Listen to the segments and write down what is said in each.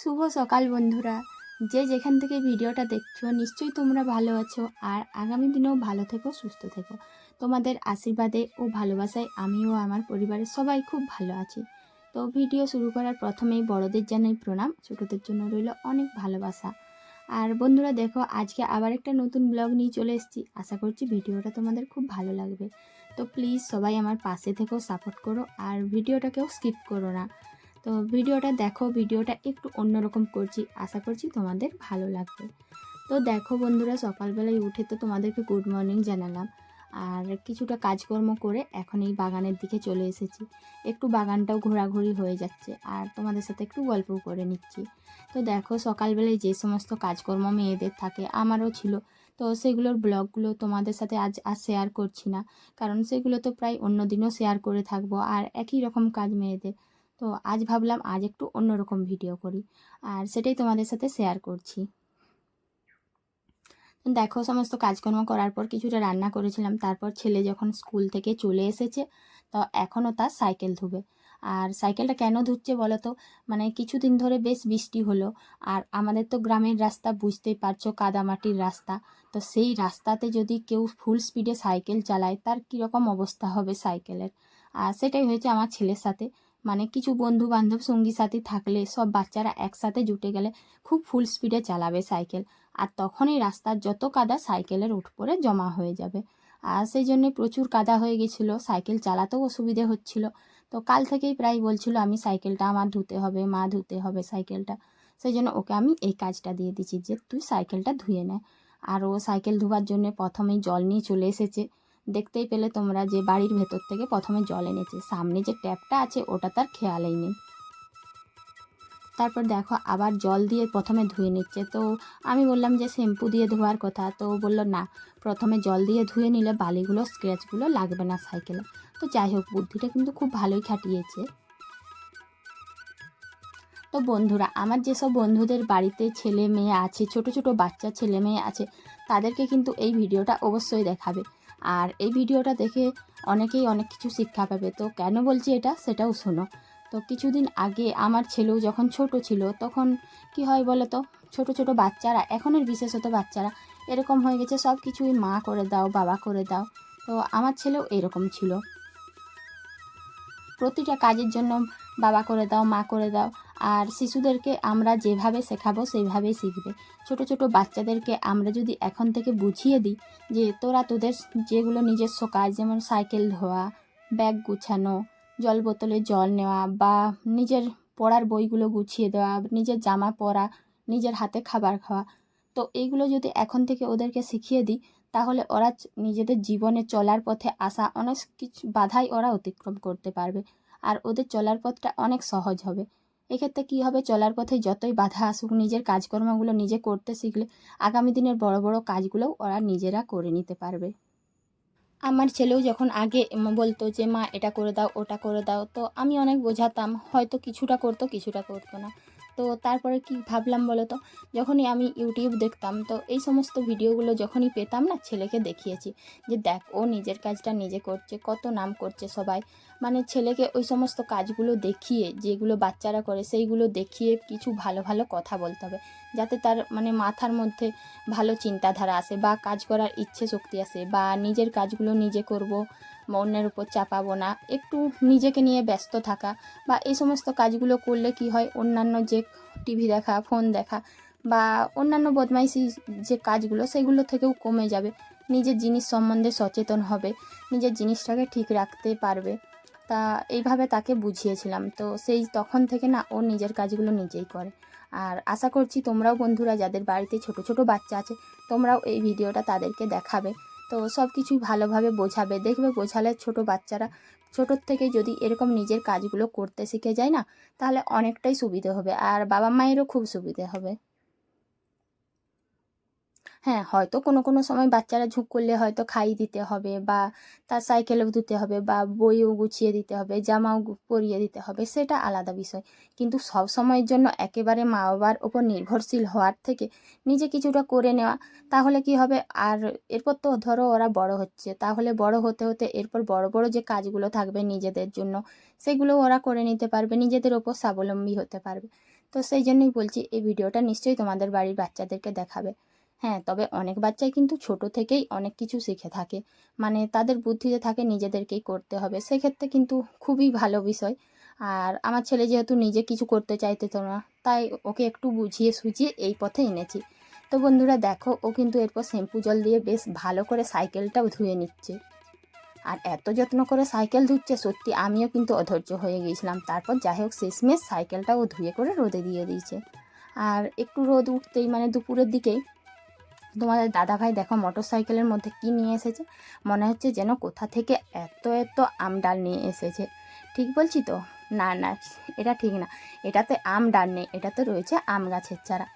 শুভ সকাল বন্ধুরা। যে যেখান থেকে ভিডিওটা দেখছ, নিশ্চয়ই তোমরা ভালো আছো আর আগামী দিনেও ভালো থেকো, সুস্থ থেকো। তোমাদের আশীর্বাদে ও ভালোবাসায় আমিও আমার পরিবারের সবাই খুব ভালো আছি। তো ভিডিও শুরু করার প্রথমেই বড়দের জানাই প্রণাম, ছোটদের জন্য রইল অনেক ভালোবাসা। আর বন্ধুরা দেখো, আজকে আবার একটা নতুন ব্লগ নিয়ে চলে এসেছি। আশা করছি ভিডিওটা তোমাদের খুব ভালো লাগবে। তো প্লিজ সবাই আমার পাশে থেকেও সাপোর্ট করো আর ভিডিওটাকেও স্কিপ করো না। তো ভিডিওটা দেখো, ভিডিওটা একটু অন্যরকম করছি। আশা করছি তোমাদের ভালো লাগবে। তো দেখো বন্ধুরা, সকালবেলায় উঠে তো তোমাদেরকে গুড মর্নিং জানালাম। আর কিছুটা কাজকর্ম করে এখন এই বাগানের দিকে চলে এসেছি। একটু বাগানটাও ঘোরাঘুরি হয়ে যাচ্ছে। আর তোমাদের সাথে একটু গল্পও করে নিচ্ছি। তো দেখো, সকালবেলায় যে সমস্ত কাজকর্ম মেয়েদের থাকে, আমারও ছিল। তো সেগুলোর ব্লগগুলো তোমাদের সাথে আজ আর শেয়ার করছি না। কারণ সেগুলো তো প্রায় অন্য দিনও শেয়ার করে থাকব। আর একই রকম কাজ মেয়েদের। তো আজ ভাবলাম আজ একটু অন্যরকম ভিডিও করি আর সেটাই তোমাদের সাথে শেয়ার করছি। দেখো সমস্ত কাজকর্ম করার পর কিছুটা রান্না করেছিলাম, তারপর ছেলে যখন স্কুল থেকে চলে এসেছে, তো এখনও তার সাইকেল ধুবে। আর সাইকেলটা কেন ধুচ্ছে বলো তো মানে কিছুদিন ধরে বেশ বৃষ্টি হলো আর আমাদের তো গ্রামের রাস্তা বুঝতেই পারছ কাদামাটির রাস্তা। তো সেই রাস্তাতে যদি কেউ ফুল স্পিডে সাইকেল চালায়, তার কীরকম অবস্থা হবে সাইকেলের আর সেটাই হয়েছে আমার ছেলের সাথে। মানে কিছু বন্ধু বান্ধব সঙ্গী সাথী থাকলে সব বাচ্চারা একসাথে জুটে গেলে খুব ফুল স্পিডে চালাবে সাইকেল। আর তখনই রাস্তার যত কাদা সাইকেলের উঠ পড়ে জমা হয়ে যাবে। আর সেই জন্যে প্রচুর কাদা হয়ে গেছিল, সাইকেল চালাতেও অসুবিধে হচ্ছিল। তো কাল থেকেই প্রায় বলছিল আমি সাইকেলটা আমার ধুতে হবে, মা ধুতে হবে সাইকেলটা। সেই জন্য ওকে আমি এই কাজটা দিয়ে দিচ্ছি যে তুই সাইকেলটা ধুয়ে নে। আর ও সাইকেল ধোয়ার জন্য প্রথমেই জল নিয়ে চলে এসেছে। দেখতেই পেলে তোমরা যে বাড়ির ভেতর থেকে প্রথমে জল এনেছে। সামনে যে ট্যাপটা আছে, ওটা তার খেয়ালেই নেই। তারপর দেখো, আবার জল দিয়ে প্রথমে ধুয়ে নিচ্ছে। তো আমি বললাম যে শ্যাম্পু দিয়ে ধোয়ার কথা। তো বলল, না, প্রথমে জল দিয়ে ধুয়ে নিলে বালিগুলো, স্ক্র্যাচগুলো লাগবে না সাইকেলে। তো যাই হোক, বুদ্ধিটা কিন্তু খুব ভালোই খাটিয়েছে। তো বন্ধুরা, আমার যেসব বন্ধুদের বাড়িতে ছেলে মেয়ে আছে, ছোট ছোট বাচ্চা ছেলে মেয়ে আছে, তাদেরকে কিন্তু এই ভিডিওটা অবশ্যই দেখাবে। আর এই ভিডিওটা দেখে অনেকেই অনেক কিছু শিক্ষা পাবে। তো কেন বলছি এটা? সেটাও শোনো। তো কিছুদিন আগে আমার ছেলেও যখন ছোট ছিল, তখন কি হয় বলো তো? ছোট ছোট বাচ্চারা, এখনের বিশেষত বাচ্চারা, এরকম হয়ে গেছে, সব কিছুই মা করে দাও, বাবা করে দাও। তো আমার ছেলেও এরকম ছিল। প্রতিটা কাজের জন্য বাবা করে দাও, মা করে দাও। আর শিশুদেরকে আমরা যেভাবে শেখাবো, সেইভাবেই শিখবে। ছোট ছোট বাচ্চাদেরকে আমরা যদি এখন থেকে বুঝিয়ে দিই যে তোরা তোদের যেগুলো নিজস্ব কাজ, যেমন সাইকেল ধোয়া, ব্যাগ গুছানো, জল বোতলে জল নেওয়া বা নিজের পড়ার বইগুলো গুছিয়ে দেওয়া, নিজের জামা পরা, নিজের হাতে খাবার খাওয়া, তো এইগুলো যদি এখন থেকে ওদেরকে শিখিয়ে দিই, তাহলে ওরা নিজেদের জীবনে চলার পথে আসা অনেক কিছু বাধাই ওরা অতিক্রম করতে পারবে। আর ওদের চলার পথটা অনেক সহজ হবে। এক্ষেত্রে কী হবে? চলার পথে যতই বাধা আসুক, নিজের কাজকর্মগুলো নিজে করতে শিখলে আগামী দিনের বড় বড় কাজগুলোও ওরা নিজেরা করে নিতে পারবে। আমার ছেলেও যখন আগে বলতো যে, মা, এটা করে দাও, ওটা করে দাও। তো আমি অনেক বোঝাতাম, হয়তো কিছুটা করতো কিছুটা করতো না। তো তারপরে কি ভাবলাম বলো তো যখনই আমি ইউটিউব দেখতাম, তো এই সমস্ত ভিডিওগুলো যখনই পেতাম না, ছেলেকে দেখিয়েছি যে, দেখ, ও নিজের কাজটা নিজে করছে, কত নাম করছে সবাই। মানে ছেলেকে ওই সমস্ত কাজগুলো দেখিয়ে, যেগুলো বাচ্চারা করে সেইগুলো দেখিয়ে কিছু ভালো ভালো কথা বলতে হবে। যাতে তার মানে মাথার মধ্যে ভালো চিন্তাধারা আসে বা কাজ করার ইচ্ছে শক্তি আসে বা নিজের কাজগুলো নিজে করব অন্যের উপর চাপাবো না, একটু নিজেকে নিয়ে ব্যস্ত থাকা বা এই সমস্ত কাজগুলো করলে কি হয়? অন্যান্য যে টিভি দেখা, ফোন দেখা বা অন্যান্য বদমাইশি যে কাজগুলো সেগুলো থেকেও কমে যাবে। নিজের জিনিস সম্বন্ধে সচেতন হবে, নিজের জিনিসটাকে ঠিক রাখতে পারবে। তা এইভাবে তাকে বুঝিয়েছিলাম। তো সেই তখন থেকে না ও নিজের কাজগুলো নিজেই করে। আর আশা করছি তোমরাও বন্ধুরা যাদের বাড়িতে ছোট ছোট বাচ্চা আছে, তোমরাও এই ভিডিওটা তাদেরকে দেখাবে। তো সব কিছুই ভালোভাবে বোঝাবে। দেখবে বোঝালে ছোট বাচ্চারা ছোটোর থেকে যদি এরকম নিজের কাজগুলো করতে শিখে যায় না, তাহলে অনেকটাই সুবিধে হবে। আর বাবা মায়েরও খুব সুবিধে হবে। হ্যাঁ হয়তো কোনো কোনো সময় বাচ্চারা ঝুঁক করলে হয়তো খাই দিতে হবে বা তার সাইকেলেও দিতে হবে বা বইও গুছিয়ে দিতে হবে, জামাও পরিয়ে দিতে হবে, সেটা আলাদা বিষয়। কিন্তু সব সময়ের জন্য একেবারে মা বাবার ওপর নির্ভরশীল হওয়ার থেকে নিজে কিছুটা করে নেওয়া, তাহলে কি হবে? আর এরপর তো ধরো ওরা বড় হচ্ছে, তাহলে বড় হতে হতে এরপর বড় বড় যে কাজগুলো থাকবে নিজেদের জন্য সেগুলো ওরা করে নিতে পারবে, নিজেদের ওপর স্বাবলম্বী হতে পারবে। তো সেই জন্যই বলছি, এই ভিডিওটা নিশ্চয়ই তোমাদের বাড়ির বাচ্চাদেরকে দেখাবে। হ্যাঁ তবে অনেক বাচ্চাই কিন্তু ছোট থেকেই অনেক কিছু শিখে থাকে। মানে তাদের বুদ্ধিতে থাকে নিজেদেরকেই করতে হবে। সেক্ষেত্রে কিন্তু খুবই ভালো বিষয়। আর আমার ছেলে যেহেতু নিজে কিছু করতে চাইতে তো না, তাই ওকে একটু বুঝিয়ে সুঝিয়ে এই পথে এনেছি। তো বন্ধুরা দেখো, ও কিন্তু এরপর শ্যাম্পু জল দিয়ে বেশ ভালো করে সাইকেলটাও ধুয়ে নিচ্ছে। আর এত যত্ন করে সাইকেল ধুচ্ছে, সত্যি আমিও কিন্তু অধৈর্য হয়ে গিয়েছিলাম। তারপর যাই হোক, শেষমেশ সাইকেলটা ও ধুয়ে করে রোদে দিয়ে দিয়েছে। আর একটু রোদ উঠতেই মানে দুপুরের দিকেই তোমাদের দাদাভাই দেখো মোটর সাইকেলের মধ্যে কি নিয়ে এসেছে? মনে হচ্ছে যেন কোথা থেকে এত এত আম ডাল নিয়ে এসেছে। ঠিক বলছি তো? না না, এটা ঠিক না। এটাতে আম ডাল নেই, এটাতে রয়েছে আম গাছের চারা।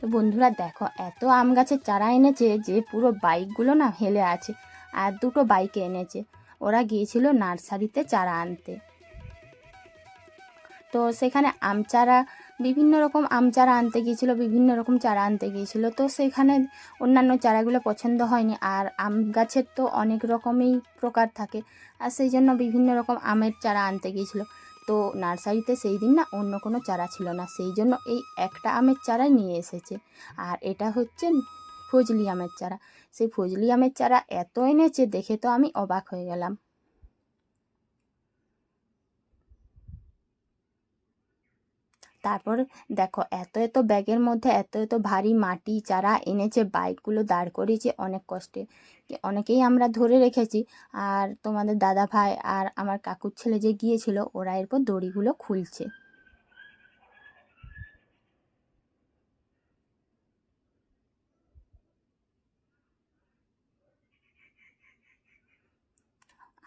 তো বন্ধুরা দেখো, এত আম গাছের চারা এনেছে যে পুরো বাইকগুলো না হেলে আছে, আর দুটো বাইকে এনেছে। ওরা গিয়েছিল নার্সারিতে চারা আনতে। তো সেখানে আম চারা বিভিন্ন রকম আম চারা আনতে গিয়েছিল, বিভিন্ন রকম চারা আনতে গিয়েছিল। তো সেখানে অন্যান্য চারাগুলো পছন্দ হয়নি। আর আম গাছের তো অনেক রকমই প্রকার থাকে। আর সেই জন্য বিভিন্ন রকম আমের চারা আনতে গিয়েছিল। তো নার্সারিতে সেই দিন না অন্য কোনো চারা ছিল না। সেই জন্য এই একটা আমের চারাই নিয়ে এসেছে। আর এটা হচ্ছে ফজলি আমের চারা। সেই ফজলি আমের চারা এত এনেছে, দেখে তো আমি অবাক হয়ে গেলাম। তারপর দেখো, এত এত ব্যাগের মধ্যে এত এত ভারী মাটি, চারা এনেছে, বাইকগুলো দাঁড় করিয়েছে, অনেক কষ্টে। অনেকেই আমরা ধরে রেখেছি, আর তোমাদের দাদা ভাই আর আমার কাকুর ছেলে যে গিয়েছিল, ওরা এরপর দড়িগুলো খুলছে।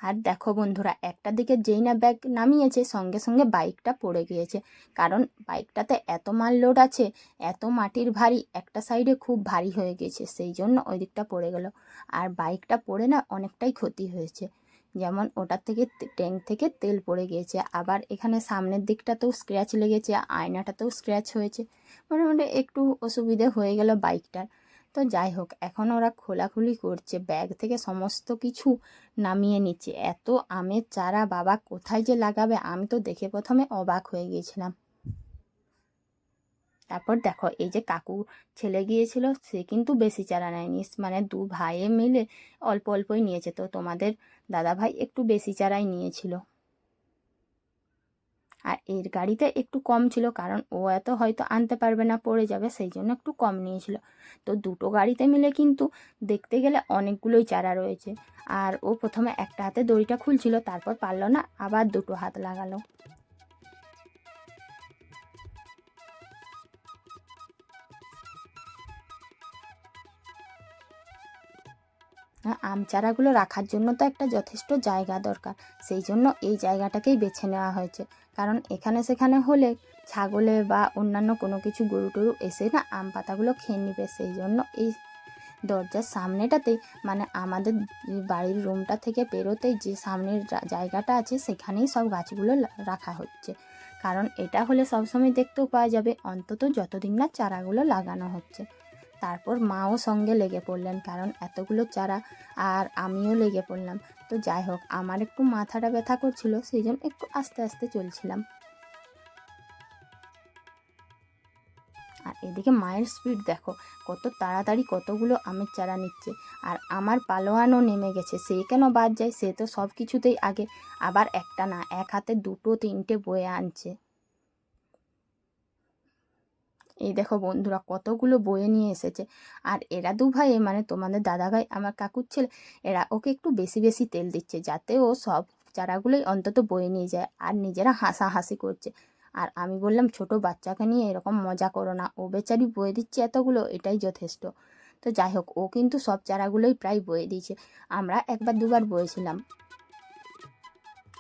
আর দেখো বন্ধুরা, একটা দিকে যেই না ব্যাগ নামিয়েছে, সঙ্গে সঙ্গে বাইকটা পড়ে গিয়েছে। কারণ বাইকটাতে এত মাল লোড আছে, এত মাটির ভারী, একটা সাইডে খুব ভারী হয়ে গেছে সেই জন্য ওই দিকটা পড়ে গেল। আর বাইকটা পড়ে না অনেকটাই ক্ষতি হয়েছে। যেমন ওটার থেকে ট্যাঙ্ক থেকে তেল পড়ে গিয়েছে, আবার এখানে সামনের দিকটাতেও স্ক্র্যাচ লেগেছে, আয়নাটাতেও স্ক্র্যাচ হয়েছে। মোটামুটি একটু অসুবিধে হয়ে গেল বাইকটার। তো যাই হোক, এখন ওরা খোলাখুলি করছে। ব্যাগ থেকে সমস্ত কিছু নামিয়ে নিচ্ছে। এত আমের চারা, বাবা কোথায় যে লাগাবে? আমি তো দেখে প্রথমে অবাক হয়ে গিয়েছিলাম। তারপর দেখো, এই যে কাকু ছেলে গিয়েছিল, সে কিন্তু বেশি চারা নেয়নি। মানে দু ভাইয়ে মিলে অল্প অল্পই নিয়েছে। তো তোমাদের দাদা ভাই একটু বেশি চারাই নিয়েছিল। আর এর গাড়িতে একটু কম ছিল, কারণ ও এত হয়তো আনতে পারবে না, পড়ে যাবে, সেই জন্য একটু কম নিয়েছিল। তো দুটো গাড়িতে মিলে কিন্তু দেখতে গেলে অনেকগুলোই চারা রয়েছে। আর ও প্রথমে একটা হাতে দড়িটা খুলছিল, তারপর পারল না, আবার দুটো হাত লাগালো। আম চারাগুলো রাখার জন্য তো একটা যথেষ্ট জায়গা দরকার। সেই জন্য এই জায়গাটাকেই বেছে নেওয়া হয়েছে। কারণ এখানে সেখানে হলে ছাগলে বা অন্যান্য কোনো কিছু গরু টরু এসে না আম পাতাগুলো খেয়ে নেবে। সেই জন্য এই দরজার সামনেটাতেই মানে আমাদের বাড়ির রুমটা থেকে বেরোতেই যে সামনের জায়গাটা আছে সেখানেই সব গাছগুলো রাখা হচ্ছে। কারণ এটা হলে সবসময় দেখতেও পাওয়া যাবে, অন্তত যতদিন না চারাগুলো লাগানো হচ্ছে। তারপর মাও সঙ্গে লেগে পড়লেন, কারণ এতগুলো চারা আর আমিও লেগে পড়লাম। তো যাই হোক, আমার একটু মাথাটা ব্যথা করছিল, সেই জন্য একটু আস্তে আস্তে চলছিলাম। আর এদিকে মায়ের স্পিড দেখো, কত তাড়াতাড়ি কতগুলো আমের চারা নিচ্ছে। আর আমার পালোয়ানও নেমে গেছে, সে কেন বাদ যায়? সে তো সব কিছুতেই আগে, আবার একটা না, এক হাতে দুটো তিনটে বয়ে আনছে। এই দেখো বন্ধুরা কতগুলো বয়ে নিয়ে এসেছে। আর এরা দু ভাই মানে তোমাদের দাদা ভাই আমার কাকুর ছেলে, এরা ওকে একটু বেশি বেশি তেল দিচ্ছে যাতে ও সব চারাগুলোই অন্তত বয়ে নিয়ে যায় আর নিজেরা হাসাহাসি করছে। আর আমি বললাম, ছোট বাচ্চাকে নিয়ে এরকম মজা করো না, ও বেচারি বয়ে দিচ্ছে এতগুলো, এটাই যথেষ্ট। তো যাই হোক, ও কিন্তু সব চারাগুলোই প্রায় বয়ে দিয়েছে। আমরা একবার দুবার বয়েছিলাম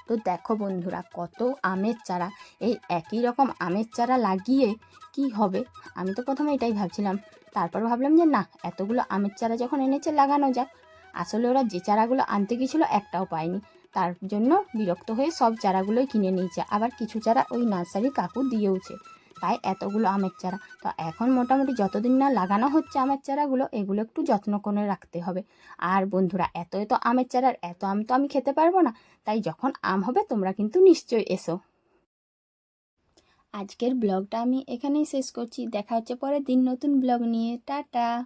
তো দেখো বন্ধুরা, কত আমের চারা। এই একই রকম আমের চারা লাগিয়ে কি হবে? আমি তো প্রথমে এটাই ভাবছিলাম। তারপর ভাবলাম যে না, এতগুলো আমের চারা যখন এনেছে, লাগানো যাক। আসলে ওরা যে চারাগুলো আনতে গেছিল, একটাও পায়নি। তার জন্য বিরক্ত হয়ে সব চারাগুলোই কিনে নিয়েছে। আবার কিছু চারা ওই নার্সারি কাকু দিয়েওছে। তাই এতগুলো আমের চারা। তো এখন মোটামুটি যতদিন না লাগানো হচ্ছে আমের চারাগুলো, এগুলো একটু যত্ন করে রাখতে হবে। আর বন্ধুরা, এত এত আমের চারার এত আম তো আমি খেতে পারব না, তাই যখন আম হবে তোমরা কিন্তু নিশ্চয়ই এসো। আজকের ব্লগটা আমি এখানেই শেষ করছি। দেখা হচ্ছে পরের দিন নতুন ব্লগ নিয়ে। টাটা!